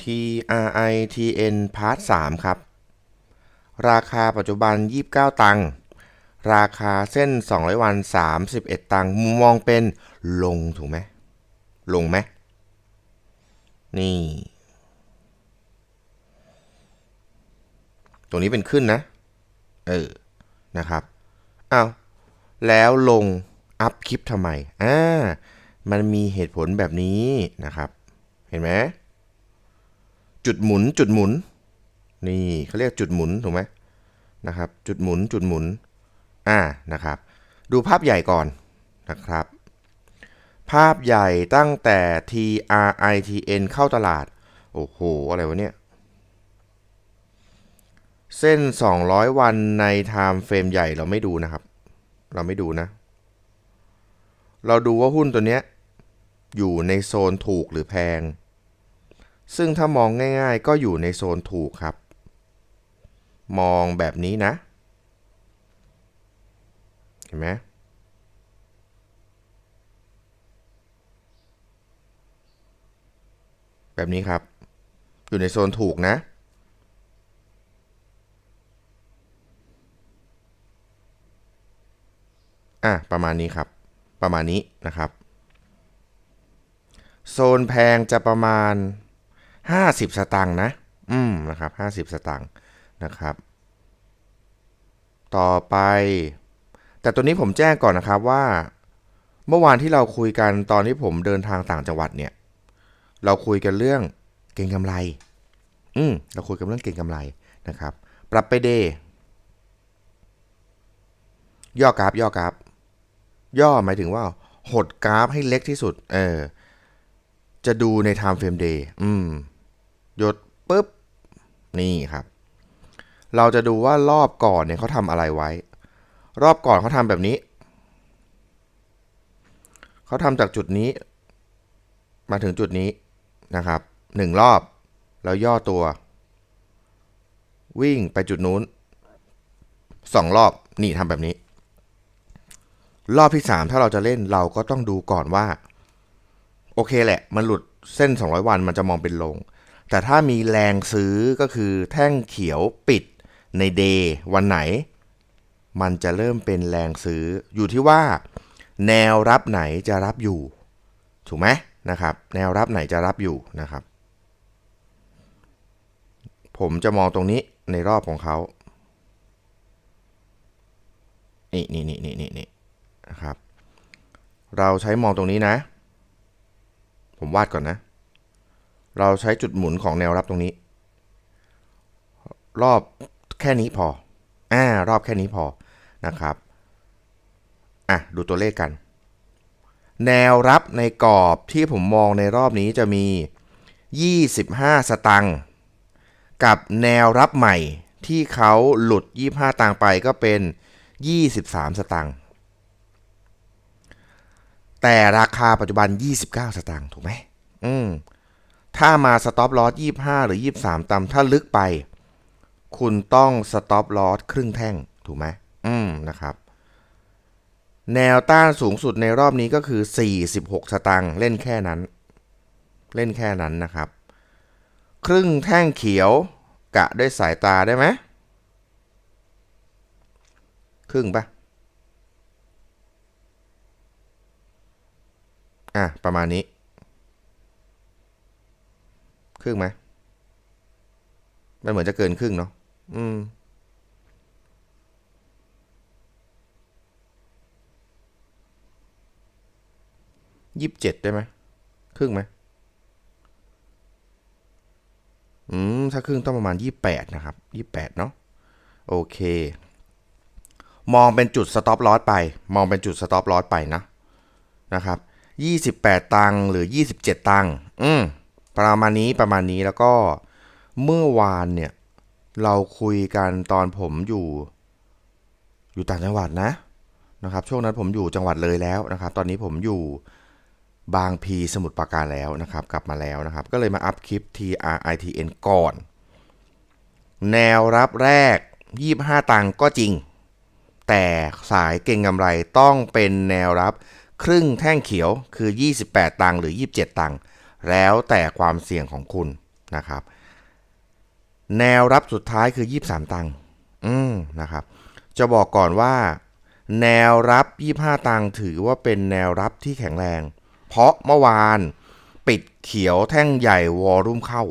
TRITN Part 3 ครับ ราคาปัจจุบัน 29 ตังค์ราคาเส้น 200 วัน 31 ตังค์มุมมองเป็นลงถูกไหม ลงไหม นี่ ตรงนี้เป็นขึ้นนะ เออ นะครับอ้าวแล้วลงอัพคลิปทำไม อ่า มันมีเหตุผลแบบนี้นะครับ เห็นไหม จุดหมุนจุดหมุน นี่เขาเรียกจุดหมุนถูกไหมนะครับ จุดหมุนจุดหมุนอ่านะครับ ดูภาพใหญ่ก่อนนะครับ ภาพใหญ่ตั้งแต่ TRITN เข้าตลาด โอ้โห อะไรวะเนี่ย เส้น 200 วันใน time frame ใหญ่เราไม่ดูนะครับ เราไม่ดูนะ เราดูว่าหุ้นตัวเนี้ยอยู่ในโซนถูกหรือแพง ซึ่งถ้ามองง่ายๆ ก็อยู่ในโซนถูกครับ มองแบบนี้นะ เห็นไหมแบบนี้ครับ อยู่ในโซนถูกนะ อะ ประมาณนี้ครับ ประมาณนี้นะครับ โซนแพงจะประมาณ 50 สตางค์นะ อืมนะครับ 50 สตางค์นะครับ ต่อไป แต่ตัวนี้ผมแจ้งก่อนนะครับว่า เมื่อวานที่เราคุยกันตอนที่ผมเดินทางต่างจังหวัดเนี่ย เราคุยกันเรื่องเก่งกำไร อืมเราคุยกันเรื่องเก่งกำไรนะครับ ปรับไปเดย์ย่อกราฟย่อกราฟย่อหมายถึงว่า หดกราฟให้เล็กที่สุด เออ จะดูใน time frame day อืม หยดปุ๊บ นี่ครับ เราจะดูว่ารอบก่อนเนี่ยเขาทำอะไรไว้ รอบก่อนเขาทำแบบนี้ เขาทำจากจุดนี้ มาถึงจุดนี้นะครับหนึ่งรอบ แล้วย่อตัว วิ่งไปจุดนู้นสองรอบนี่ทำแบบนี้ รอบที่สามถ้าเราจะเล่นเราก็ต้องดูก่อนว่า โอเคแหละ มันหลุดเส้น 200 วันมันจะมองเป็นลง แต่ถ้ามีแรงซื้อก็คือแท่งเขียวปิดในเดย์วันไหน มันจะเริ่มเป็นแรงซื้ออยู่ที่ว่า แนวรับไหนจะรับอยู่ ถูกไหมนะครับ แนวรับไหนจะรับอยู่นะครับ ผมจะมองตรงนี้ในรอบของเขานี่นี่นี่นี่นี่นี่นะครับ เราใช้มองตรงนี้นะ ผมวาดก่อนนะ เราใช้จุดหมุนของแนวรับตรงนี้ รอบแค่นี้พออ่ารอบแค่นี้พอนะครับอะดูตัวเลขกัน แนวรับในกรอบที่ผมมองในรอบนี้จะมี 25 สตังค์กับแนวรับใหม่ที่เขาหลุด 25 ตังค์ไปก็เป็น 23 สตังค์แต่ราคาปัจจุบัน 29 สตางค์ถูกไหมอืม ถ้ามาสต็อปลอส25หรือ23ต่ำถ้าลึกไป คุณต้องสต็อปลอสครึ่งแท่ง ถูกไหมอืมนะครับ แนวต้านสูงสุดในรอบนี้ก็คือ 46 สตางค์เล่นแค่นั้น เล่นแค่นั้นนะครับ ครึ่งแท่งเขียวกะด้วยสายตาได้ไหมครึ่งปะอะ ประมาณนี้ รึ่งไหมมันเหมือนจะเกินครึ่งเนาะอืมยี่สิบเจ็ดได้ไหมครึ่งไหมอืม ถ้าครึ่งต้องประมาณยี่แปดนะครับยี่แปดเนาะโอเค มองเป็นจุดสต็อปลอสไป มองเป็นจุดสต็อปลอสไปนะ นะครับ 28 ตังหรือ 27 ตังอืม ประมาณนี้ประมาณนี้แล้วก็เมื่อวานเนี่ยเราคุยกันตอนผมอยู่ อยู่ต่างจังหวัดนะนะครับ ช่วงนั้นผมอยู่จังหวัดเลยแล้วนะครับ ตอนนี้ผมอยู่บางพีสมุทรปราการแล้วนะครับ กลับมาแล้วนะครับ ก็เลยมาอัพคลิป TRITN ก่อน แนวรับแรก 25 ตังก็จริง แต่สายเก่งกำไรต้องเป็นแนวรับครึ่งแท่งเขียวคือ 28 ตังหรือ 27 ตัง แล้วแต่ความเสี่ยงของคุณนะครับ แนวรับสุดท้ายคือ 23 ตังค์อืมนะครับ จะบอกก่อนว่า แนวรับ 25 ตังค์ถือว่าเป็นแนวรับที่แข็งแรง เพราะเมื่อวานปิดเขียวแท่งใหญ่วอรุ่มเข้า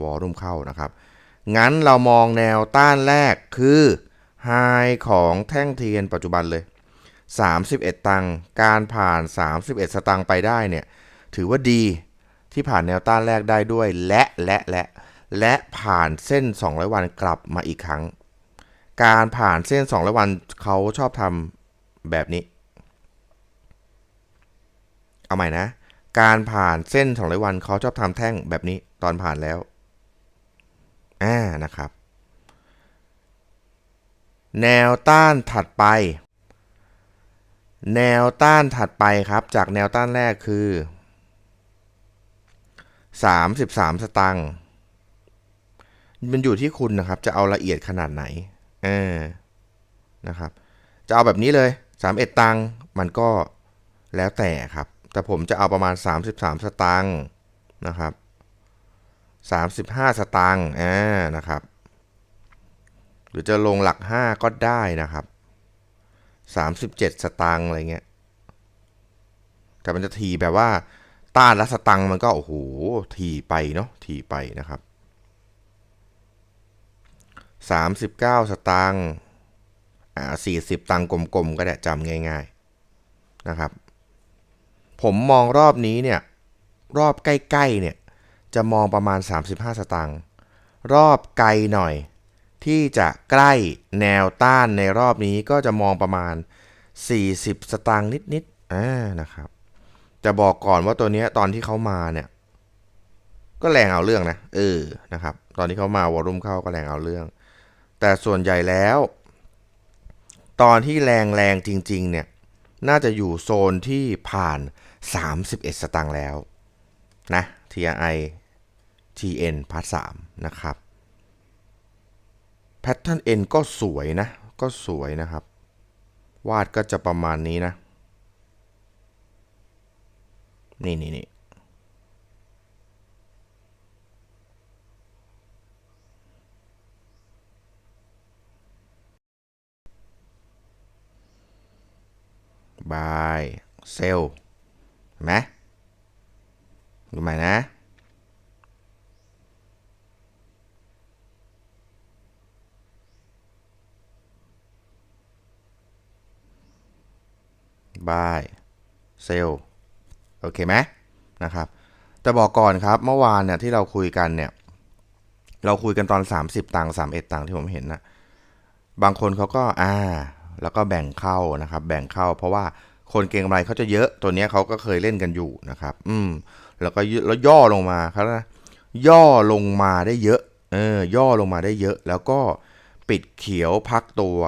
วอรุ่มเข้านะครับ งั้นเรามองแนวต้านแรกคือไฮของแท่งเทียนปัจจุบันเลย 31 ตังค์การผ่าน 31 สตังค์ไปได้เนี่ย ถือว่าดี ที่ผ่านแนวต้านแรกได้ด้วย และและและและผ่านเส้น 200 วันกลับมาอีกครั้ง การผ่านเส้น 200 วันเขาชอบทำแบบนี้ เอาใหม่นะ การผ่านเส้น 200 วันเขาชอบทำแท่งแบบนี้ตอนผ่านแล้วอ่านะครับ แนวต้านถัดไป แนวต้านถัดไปครับ จากแนวต้านแรกคือ 33สตังค์มันอยู่ที่คุณนะครับ จะเอาละเอียดขนาดไหนเออนะครับ จะเอาแบบนี้เลย31ตังค์มันก็แล้วแต่ครับ แต่ผมจะเอาประมาณ 33 สตังค์นะครับ 35 สตังค์อ่านะครับ หรือจะลงหลัก 5 ก็ได้นะครับ 37 สตังค์อะไรเงี้ยแต่มันจะทีแบบว่า ต้านและสตังมันก็โอ้โหทีไปเนาะทีไปนะครับ39สตังค์อ่า40ตังค์กลมๆ ก็ได้จำง่ายๆนะครับ ผมมองรอบนี้เนี่ย รอบใกล้ๆเนี่ย จะมองประมาณ 35 สตังค์รอบไกลหน่อย ที่จะใกล้แนวต้านในรอบนี้ก็จะมองประมาณ 40 สตางค์นิดๆอ่านะครับ จะบอกก่อนว่าตัวนี้ตอนที่เขามาเนี่ย ก็แรงเอาเรื่องนะเออนะครับ ตอนที่เขามาวอลุ่มเข้าก็แรงเอาเรื่อง แต่ส่วนใหญ่แล้ว ตอนที่แรงแรงจริง ๆ เนี่ย น่าจะอยู่โซนที่ผ่าน 31 สตางค์แล้วนะ TRI TN พาร์ท3นะครับแพทเทิร์น N ก็สวยนะ ก็สวยนะครับ วาดก็จะประมาณนี้นะ นี่นี่นี่บายเซลเห็นไหมดูใหม่นะบายเซล โอเคไหมนะครับ แต่บอกก่อนครับเมื่อวานเนี่ยที่เราคุยกันเนี่ย เราคุยกันตอน 30 ตังค์31 ตังค์ที่ผมเห็นนะบางคนเขาก็อ่า แล้วก็แบ่งเข้านะครับ แบ่งเข้า เพราะว่าคนเก็งกำไรเขาจะเยอะตัวเนี้ยเขาก็เคยเล่นกันอยู่นะครับ อืม แล้วก็แล้วย่อลงมาครับนะย่อลงมาได้เยอะเออย่อลงมาได้เยอะ แล้วก็ปิดเขียวพักตัว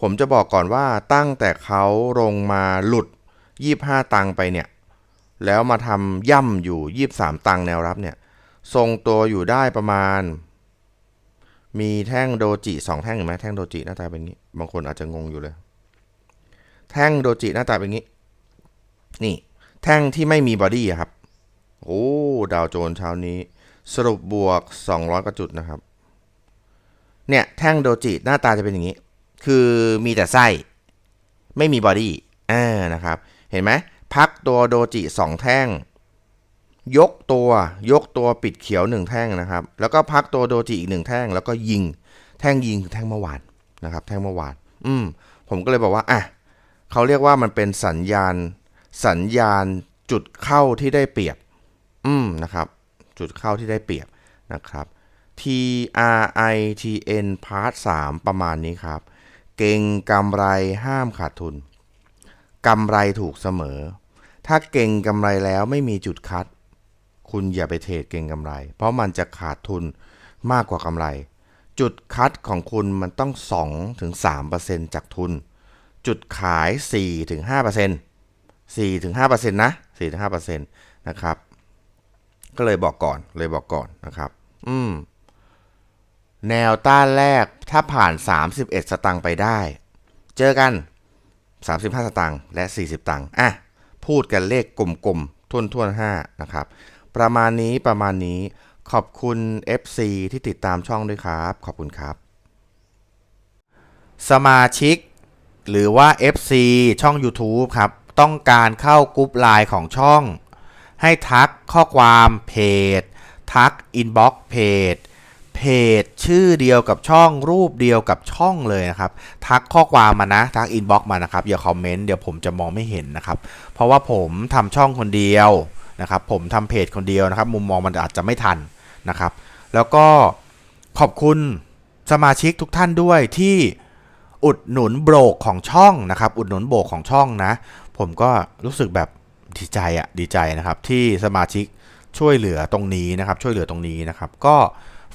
ผมจะบอกก่อนว่าตั้งแต่เขาลงมาหลุด 25 ตังค์ไปเนี่ย แล้วมาทำย่ำอยู่ 23 ตังแนวรับเนี่ยทรงตัวอยู่ได้ประมาณ มีแท่งโดจิสองแท่งเห็นไหมแท่งโดจิหน้าตาเป็นงี้ บางคนอาจจะงงอยู่เลย แท่งโดจิหน้าตาเป็นงี้ นี่ แท่งที่ไม่มีบอดี้ครับ โอ้ดาวโจนส์เช้านี้ สรุปบวก 200กว่าจุดนะครับ เนี่ยแท่งโดจิหน้าตาจะเป็นอย่างนี้ คือมีแต่ไส้ ไม่มีบอดี้อ่านะครับ เห็นไหม พักตัวโดจิสองแท่ง ยกตัวยกตัวปิดเขียวหนึ่งแท่งนะครับ แล้วก็พักตัวโดจิอีกหนึ่งแท่ง แล้วก็ยิงแท่งยิงคือแท่งเมื่อวานนะครับ แท่งเมื่อวาน อืม ผมก็เลยบอกว่าอะเขาเรียกว่ามันเป็นสัญญาณ สัญญาณจุดเข้าที่ได้เปรียบ อืมนะครับ จุดเข้าที่ได้เปรียบนะครับ T R I T N Part 3ประมาณนี้ครับ เก่งกำไรห้ามขาดทุน กำไรถูกเสมอ ถ้าเก่งกำไรแล้วไม่มีจุดคัด คุณอย่าไปเทรดเก่งกำไร เพราะมันจะขาดทุนมากกว่ากำไร จุดคัดของคุณมันต้อง2ถึง3%จากทุน จุดขาย4ถึง5% 4ถึง5%นะ4ถึง5%นะครับ ก็เลยบอกก่อนเลยบอกก่อนนะครับ อืม แนวต้านแรกถ้าผ่าน 31 สตังค์ไปได้ เจอกัน 35 สตังค์และ 40 ตังค์อะพูดกันเลขกลมๆทุ่นๆ5นะครับประมาณนี้ประมาณนี้ขอบคุณ FC ที่ติดตามช่องด้วยครับ ขอบคุณครับ สมาชิก หรือว่า FC ช่อง YouTube ครับ ต้องการเข้ากรุ๊ปไลน์ของช่อง ให้ทักข้อความเพจ ทักอินบ็อกเพจ เพจชื่อเดียวกับช่องรูปเดียวกับช่องเลยนะครับ ทักข้อความมานะ ทักอินบ็อกมานะครับ อย่าคอมเมนต์เดี๋ยวผมจะมองไม่เห็นนะครับ เพราะว่าผมทำช่องคนเดียวนะครับ ผมทำเพจคนเดียวนะครับ มุมมองมันอาจจะไม่ทันนะครับ แล้วก็ขอบคุณสมาชิกทุกท่านด้วยที่อุดหนุนโบรกของช่องนะครับ อุดหนุนโบรกของช่องนะ ผมก็รู้สึกแบบดีใจอะดีใจนะครับที่สมาชิกช่วยเหลือตรงนี้นะครับ ช่วยเหลือตรงนี้นะครับ ก็